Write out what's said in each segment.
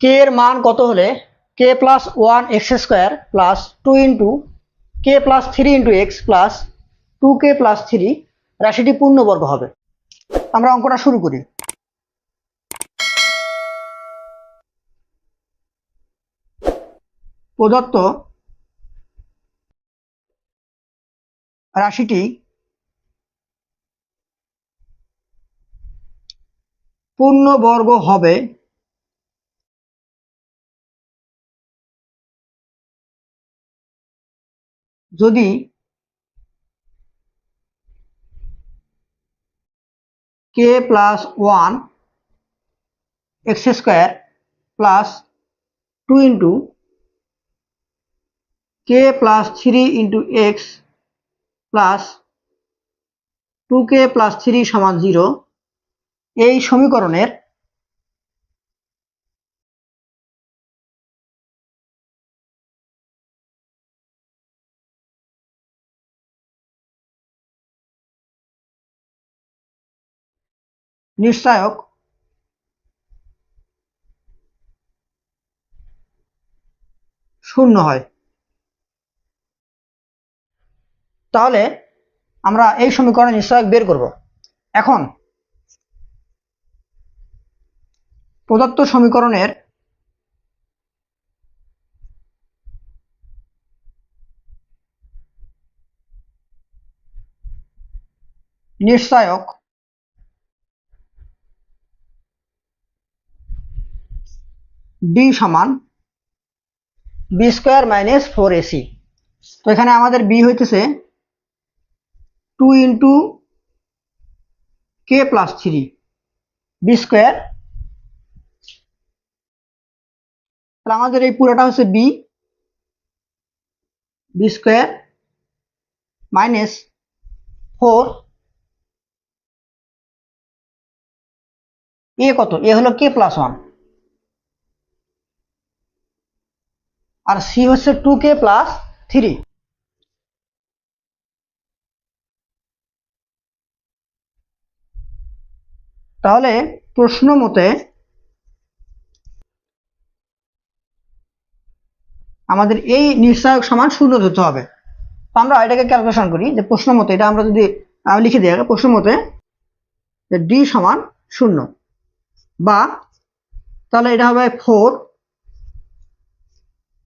কে এর মান কত হলে k plus one x square plus two into k plus three into x plus two k plus three রাশিটি পূর্ণবর্গ হবে। আমরা অঙ্কটা শুরু করি। প্রদত্ত রাশিটি পূর্ণবর্গ হবে যদি k plus one x square plus two into k plus three into x plus two k plus three সমান জিরো এই সমীকরণের নিশ্চায়ক। শূন্য হয়। তাহলে আমরা এই সমীকরণে নিশ্চয়ক বের করব। এখন প্রদত্ত সমীকরণের নিশ্চয়ক বি সমান b square minus four ac তো এখানে আমাদের বি হইতেছে two into k plus three b square তাহলে আমাদের এই পুরোটা হচ্ছে b b square minus four a কত? এ হলো কে প্লাস ওয়ান আর সি হচ্ছে টু কে প্লাস থ্রি তাহলে প্রশ্ন মতে আমাদের এই নিঃসায়ক সমান শূন্য ধরতে হবে। আমরা এটাকে ক্যালকুলেশন করি যে প্রশ্ন মতে এটা আমরা যদি আহ, লিখে দিই প্রশ্ন মতে ডি সমান শূন্য। বা তাহলে এটা হবে ফোর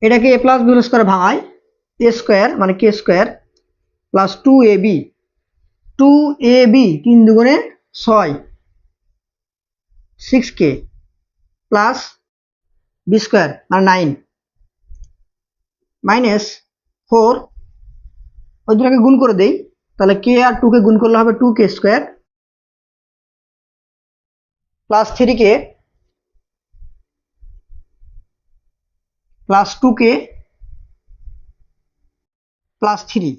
এটাকে এ প্লাস বি স্কোয়ার ভাঙায় এ স্কোয়ার মানে k square plus two a b two a b তিন দুগুণে ছয়। Six k plus b square মানে নাইন মাইনাস ফোর ওই দুটাকে গুণ করে দেই। তাহলে কে আর টুকে গুণ করলে হবে two k square plus three k plus two k plus three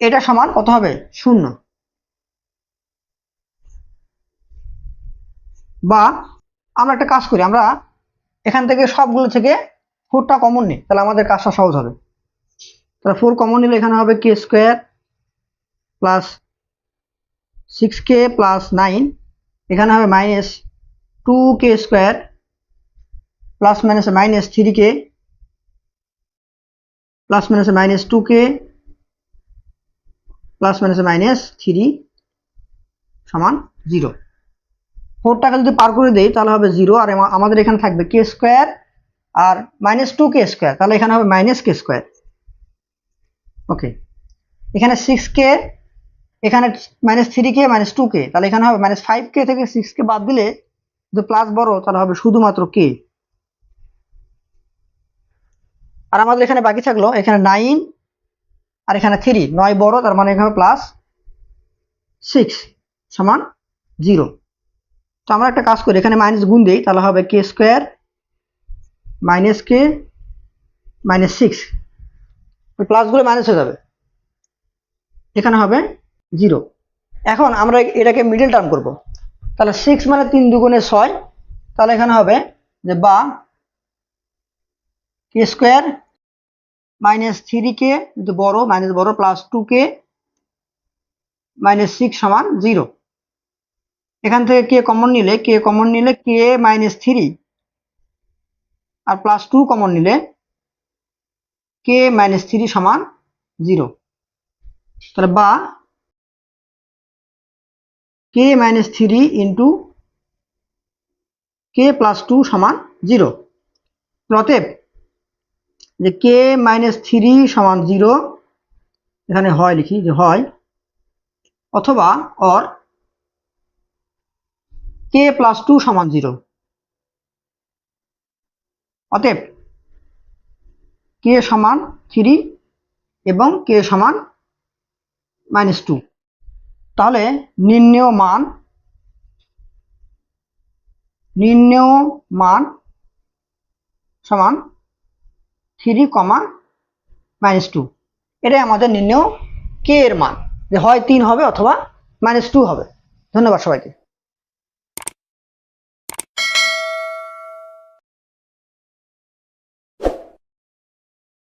এটা সমান কত হবে? শূন্য। বা আমরা একটা কাজ করি, আমরা এখান থেকে সবগুলো থেকে ফোরটা কমন নিই, তাহলে আমাদের কাজটা সহজ হবে। তাহলে ফোর কমন নিলে এখানে হবে k square plus six k plus nine এখানে হবে minus two k square plus minus minus three k plus minus minus two k plus minus minus three সমান জিরো ফোরটাকে যদি পার করে দেই, তাহলে হবে জিরো আর আমা- আমাদের এখানে থাকবে কে স্কোয়ার আর মাইনাস টু কে স্কোয়ার তাহলে এখানে হবে মাইনাস কে স্কোয়ার ওকে এখানে সিক্স কে এখানে minus three k minus two k তাহলে এখানে হবে মাইনাস ফাইভ কে থেকে সিক্স কে বাদ দিলে, যদি প্লাস বড়, তাহলে হবে শুধুমাত্র কে আর আমাদের এখানে বাকি থাকল, এখানে নাইন আর এখানে থ্রি নয় বড়, তার মানে এখানে প্লাস সিক্স সমান জিরো তো আমরা একটা কাজ করি, এখানে মাইনাস গুণ দিই, তাহলে হবে k square minus k minus six প্লাসগুলো minus হয়ে যাবে। এখানে হবে জিরো এখন আমরা এটাকে মিডিল টার্ম করব। তাহলে সিক্স মানে তিন দুগুণে ছয়, তাহলে এখানে হবে যে বা k square minus three k কিন্তু বড় মাইনাস বড় plus two k minus six সমান জিরো এখান থেকে কে কমন নিলে কে কমন নিলে কে মাইনাস থ্রি আর প্লাস টু কমন নিলে কে মাইনাস থ্রি সমান জিরো তাহলে বা k minus three into k plus two সমান জিরো অতএব যে কে মাইনাস থ্রি সমান জিরো এখানে হয় লিখি, যে হয়, অথবা অর কে প্লাস টু সমান জিরো অতএব কে সমান থ্রি এবং কে সমান মাইনাস টু তাহলে নির্ণেয় মান নির্ণেয় মান সমান থ্রি কমা মাইনাস টু। এটাই আমাদের নির্ণয় কে এর মান? যে হয় তিন হবে অথবা মাইনাস টু হবে। ধন্যবাদ সবাইকে।